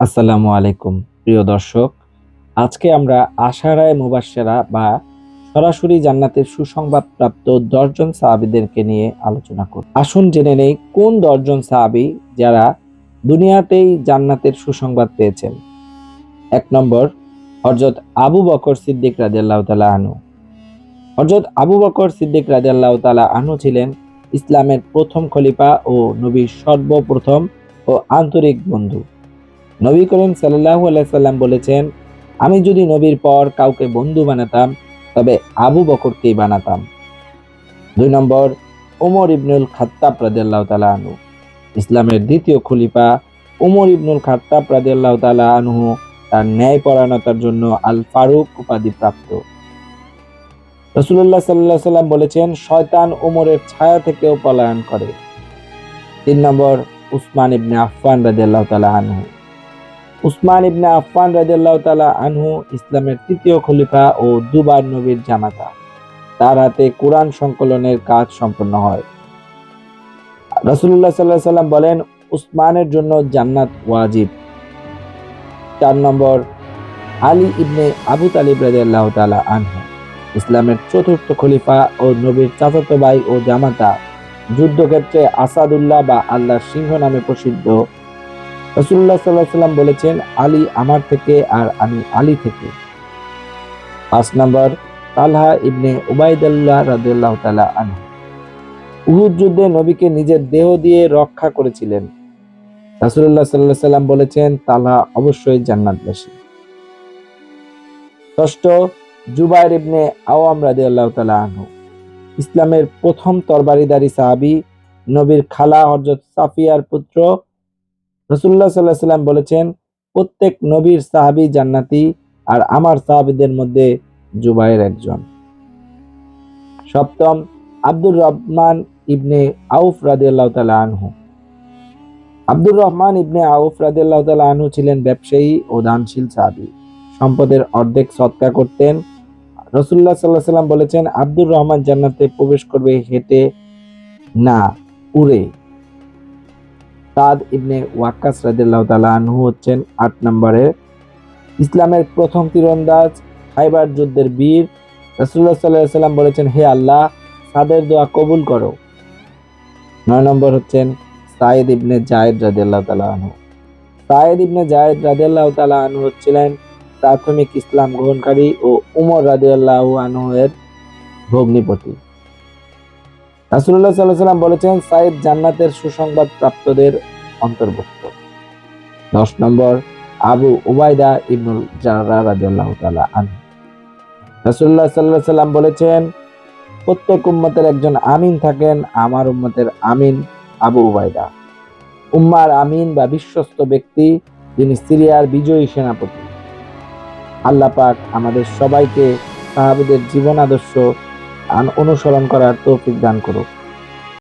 আসসালামু আলাইকুম, প্রিয় দর্শক। আজকে আমরা আশারায় মুবাশশারা বা সরাসরি জান্নাতের সুসংবাদ প্রাপ্ত দশজন সাহাবীদেরকে নিয়ে আলোচনা করব। আসুন জেনে নেই কোন দশজন সাহাবী যারা দুনিয়াতেই জান্নাতের সুসংবাদ পেয়েছেন। এক নম্বর, হযরত আবু বকর সিদ্দিক রাদিয়াল্লাহু তালা আনু হযরত আবু বকর সিদ্দিক রাদিয়াল্লাহু তালা আনু ছিলেন ইসলামের প্রথম খলিফা ও নবীর সর্বপ্রথম ও আন্তরিক বন্ধু। নবী করিম সাল্লাহ সাল্লাম বলেছেন, আমি যদি নবীর পর কাউকে বন্ধু বানাতাম, তবে আবু বকরকেই বানাতাম। দুই নম্বর ওমর ইবনুল খাত্তাব রাদিয়াল্লাহু তাআলা আনহু। ইসলামের দ্বিতীয় খলিফা ওমর ইবনুল খাত্তাব রাদিয়াল্লাহু তাআলা আনহু তার ন্যায়পরায়ণতার জন্য আল ফারুক উপাধি প্রাপ্ত। রসুল্লাহ সাল্লাহ সাল্লাম বলেছেন, শয়তান ওমরের ছায়া থেকেও পলায়ন করে। তিন নম্বর, উসমান ইবনে আফফান রাদিয়াল্লাহু তাআলা আনহু। উসমান ইবনে আফফান রাদিয়াল্লাহু তাআলা আনহু ইসলামের তৃতীয় খলিফা ও দুবার নবীর জামাতা। তার হাতে কোরআন সংকলনের কাজ সম্পন্ন হয়। রাসূলুল্লাহ সাল্লাল্লাহু আলাইহি সাল্লাম বলেন, উসমানের জন্য জান্নাত ওয়াজিব। চার নম্বর, আলী ইবনে আবু তালিব রাদিয়াল্লাহু তাআলা আনহু, ইসলামের চতুর্থ খলিফা ও নবীর চাচাতো ভাই ও জামাতা, যুদ্ধক্ষেত্রে আসাদুল্লাহ বা আল্লাহ সিংহ নামে প্রসিদ্ধ। রসুল্লাহ সাল্লাহ সাল্লাম বলেছেন, আলী আমার থেকে আর আমি আলী থেকে। পাঁচ নম্বর, তালহা ইবনে উবাইদুল্লাহ রাদিয়াল্লাহ তাআলা আনহু। উহুদ যুদ্ধে নবীকে নিজের দেহ দিয়ে রক্ষা করেছিলেন। রাসূলুল্লাহ সাল্লাল্লাহু সাল্লাম বলেছেন, তালহা অবশ্যই জান্নাতবাসী। ষষ্ঠ, জুবাইর ইবনে আওয়াম রাদিয়াল্লাহু তালা আনহু। ইসলামের প্রথম তরবারিদারি সাহাবী, নবীর খালা হযরত সাফিয়ার পুত্র রসুল্লাহ সাল্লাহ সাল্লাম বলেছেন, প্রত্যেক নবীর সাহাবি জান্নাতি আর আমার সাহাবিদের মধ্যে জুবাইর একজন। সপ্তম, আব্দুর রহমান ইবনে আউফ রাদিয়াল্লাহু তাআলা আনহু। আব্দুর রহমান ইবনে আউফ রাদিয়াল্লাহু তাআলা আনহু ছিলেন ব্যবসায়ী ও দানশীল সাহাবী। সম্পদের অর্ধেক সৎকা করতেন। রসুল্লাহ সাল্লাহ সাল্লাম বলেছেন, আব্দুর রহমান জান্নাতে প্রবেশ করবে হেঁটে না, উড়ে। সাদ ইবনে ওয়াক্কাস রাদিয়াল্লাহু তাআলা আনহু হচ্ছেন আট নম্বরে। ইসলামের প্রথম তীরন্দাজ খাইবার যুদ্ধের বীর রাসূলুল্লাহ সাল্লাল্লাহু আলাইহি সাল্লাম বলেছেন, হে আল্লাহ, সাদের দোয়া কবুল করো। নয় নম্বর হচ্ছেন সাইদ ইবনে জায়েদ রাদিয়াল্লাহু তাআলা আনহু। সাইদ ইবনে জায়েদ রাদিয়াল্লাহু তাআলা আনহু হচ্ছিলেন প্রাথমিক ইসলাম গ্রহণকারী ও উমর রাদিয়াল্লাহু আনহু এর ভগ্নিপতি। রাসুল্লাহ সাল্লাহ সাল্লাম বলেছেন, সাইদ জান্নাতের সুসংবাদ প্রাপ্তদের অন্তর্ভুক্ত। দশ নম্বর, আবু উবাইদা ইবনুল জাররা রাদিয়াল্লাহু তাআলা আনহু। রাসূলুল্লাহ সাল্লাল্লাহু আলাইহি সাল্লাম বলেছেন, প্রত্যেক উম্মতের একজন আমিন থাকেন, আমার উম্মতের আমিন আবু উবাইদা উম্মার আমিন বা বিশ্বস্ত ব্যক্তি যিনি সিরিয়ার বিজয়ী সেনাপতি। আল্লাহ পাক আমাদের সবাইকে সাহাবীদের জীবন আদর্শ আন- অনুসরণ করার তৌফিক দান করুক।